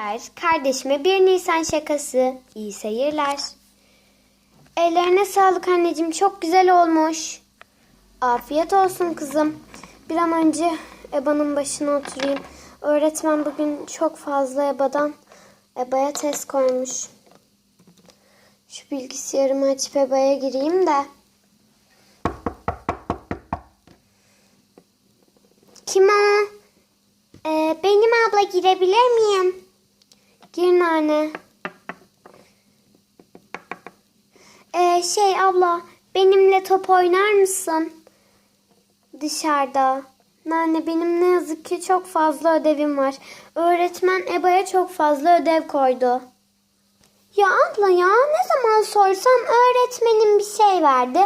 Ver, Kardeşime bir Nisan şakası. İyi seyirler. Ellerine sağlık anneciğim. Çok güzel olmuş. Afiyet olsun kızım. Bir an önce EBA'nın başına oturayım. Öğretmen bugün çok fazla EBA'dan EBA'ya test koymuş. Şu bilgisayarımı açıp EBA'ya gireyim de. Kim o? Ee, benim abla girebilir miyim? Gir nane. Ee, şey abla benimle top oynar mısın? Dışarıda. Nane benim ne yazık ki çok fazla ödevim var. Öğretmen EBA'ya çok fazla ödev koydu. Ya abla ya ne zaman sorsam öğretmenim bir şey verdi.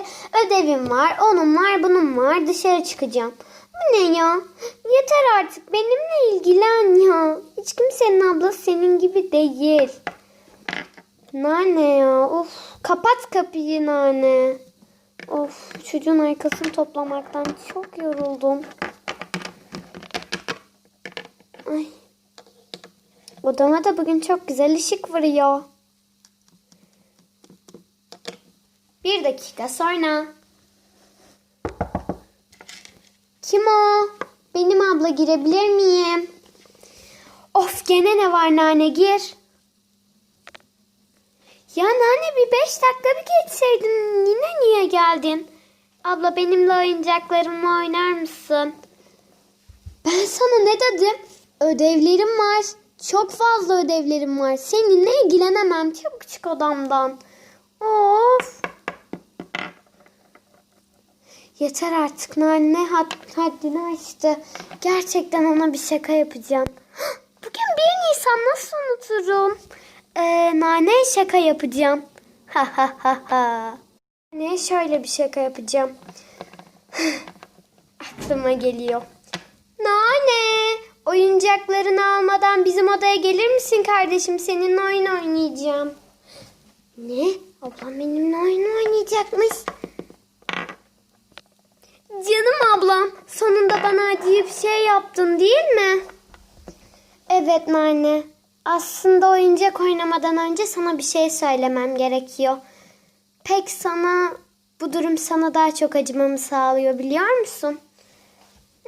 Ödevim var, onun var, bunun var. Dışarı çıkacağım. Ne ya? Yeter artık benimle ilgilen ya. Hiç kimsenin ablası senin gibi değil. Nane ya of kapat kapıyı nane. Of çocuğun arkasını toplamaktan çok yoruldum. Ay. Odama da bugün çok güzel ışık vuruyor. Bir dakika sonra. Kim o? Benim abla girebilir miyim? Of gene ne var nane gir. Ya nane bir beş dakika bir geçseydin yine niye geldin? Abla benimle oyuncaklarımla oynar mısın? Ben sana ne dedim? Ödevlerim var. Çok fazla ödevlerim var. Seninle ilgilenemem. Çabuk çık odamdan. Of. Yeter artık anne had- haddini aştı. Gerçekten ona bir şaka yapacağım. Bugün 1 Nisan nasıl unuturum? Ee, nane şaka yapacağım. Ha ha ha ha. Ne şöyle bir şaka yapacağım. Aklıma geliyor. Nane, oyuncaklarını almadan bizim odaya gelir misin kardeşim? Seninle oyun oynayacağım. Ne? Ablam benimle oyun oynayacakmış. Bana acıyıp şey yaptın değil mi? Evet Nane. Aslında oyuncak oynamadan önce sana bir şey söylemem gerekiyor. Pek sana, bu durum sana daha çok acımamı sağlıyor biliyor musun?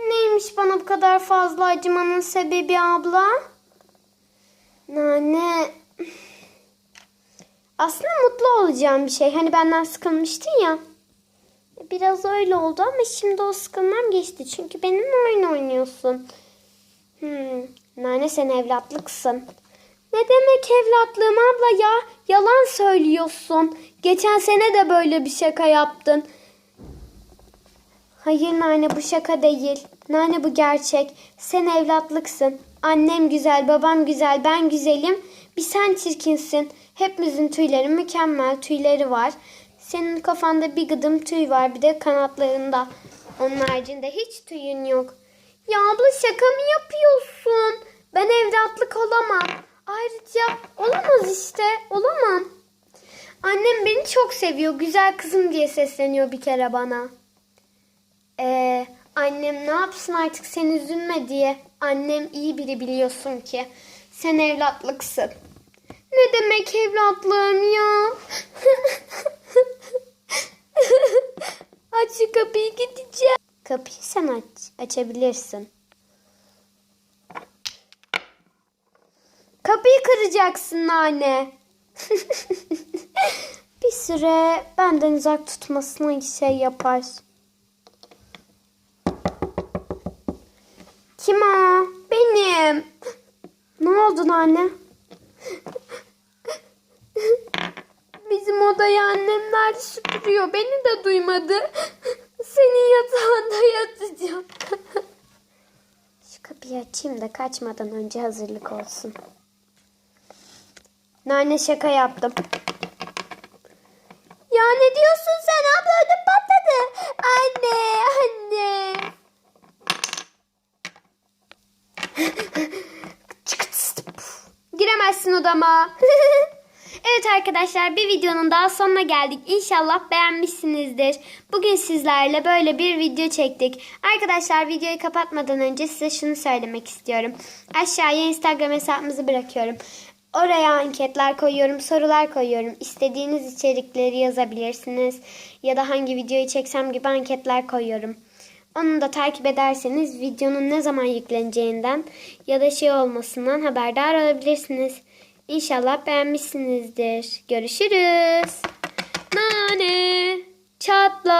Neymiş bana bu kadar fazla acımanın sebebi abla? Nane, aslında mutlu olacağım bir şey. Hani benden sıkılmıştın ya. Biraz öyle oldu ama şimdi o sıkılmam geçti. Çünkü benimle oyun oynuyorsun. Hmm, Nane sen evlatlıksın. Ne demek evlatlığım abla ya? Yalan söylüyorsun. Geçen sene de böyle bir şaka yaptın. Hayır Nane bu şaka değil. Nane bu gerçek. Sen evlatlıksın. Annem güzel, babam güzel, ben güzelim. Bir sen çirkinsin. Hepimizin tüyleri mükemmel tüyleri var. Senin kafanda bir gıdım tüy var bir de kanatlarında. Onun haricinde hiç tüyün yok. Ya abla şaka mı yapıyorsun? Ben evlatlık olamam. Ayrıca olamaz işte. Olamam. Annem beni çok seviyor. Güzel kızım diye sesleniyor bir kere bana. Ee, annem ne yapsın artık sen üzülme diye. Annem iyi biri biliyorsun ki. Sen evlatlıksın. Ne demek evlatlığım ya? aç şu kapıyı gideceğim. Kapıyı sen aç. Açabilirsin. Kapıyı kıracaksın anne. Bir süre benden uzak tutmasına şey yapar. Kim o? Benim. Ne oldu anne? Bizim odayı annemler süpürüyor. Beni de duymadı. Senin yatağında yatacağım. Şu kapıyı açayım da kaçmadan önce hazırlık olsun. Nane şaka yaptım. Ya ne diyorsun sen? Abla ödüm patladı. Anne, anne. Giremezsin odama. Evet arkadaşlar bir videonun daha sonuna geldik. İnşallah beğenmişsinizdir. Bugün sizlerle böyle bir video çektik. Arkadaşlar videoyu kapatmadan önce size şunu söylemek istiyorum. Aşağıya Instagram hesabımızı bırakıyorum. Oraya anketler koyuyorum, sorular koyuyorum. İstediğiniz içerikleri yazabilirsiniz. Ya da hangi videoyu çeksem gibi anketler koyuyorum. Onu da takip ederseniz videonun ne zaman yükleneceğinden ya da şey olmasından haberdar olabilirsiniz. İnşallah beğenmişsinizdir. Görüşürüz. Nane çatla.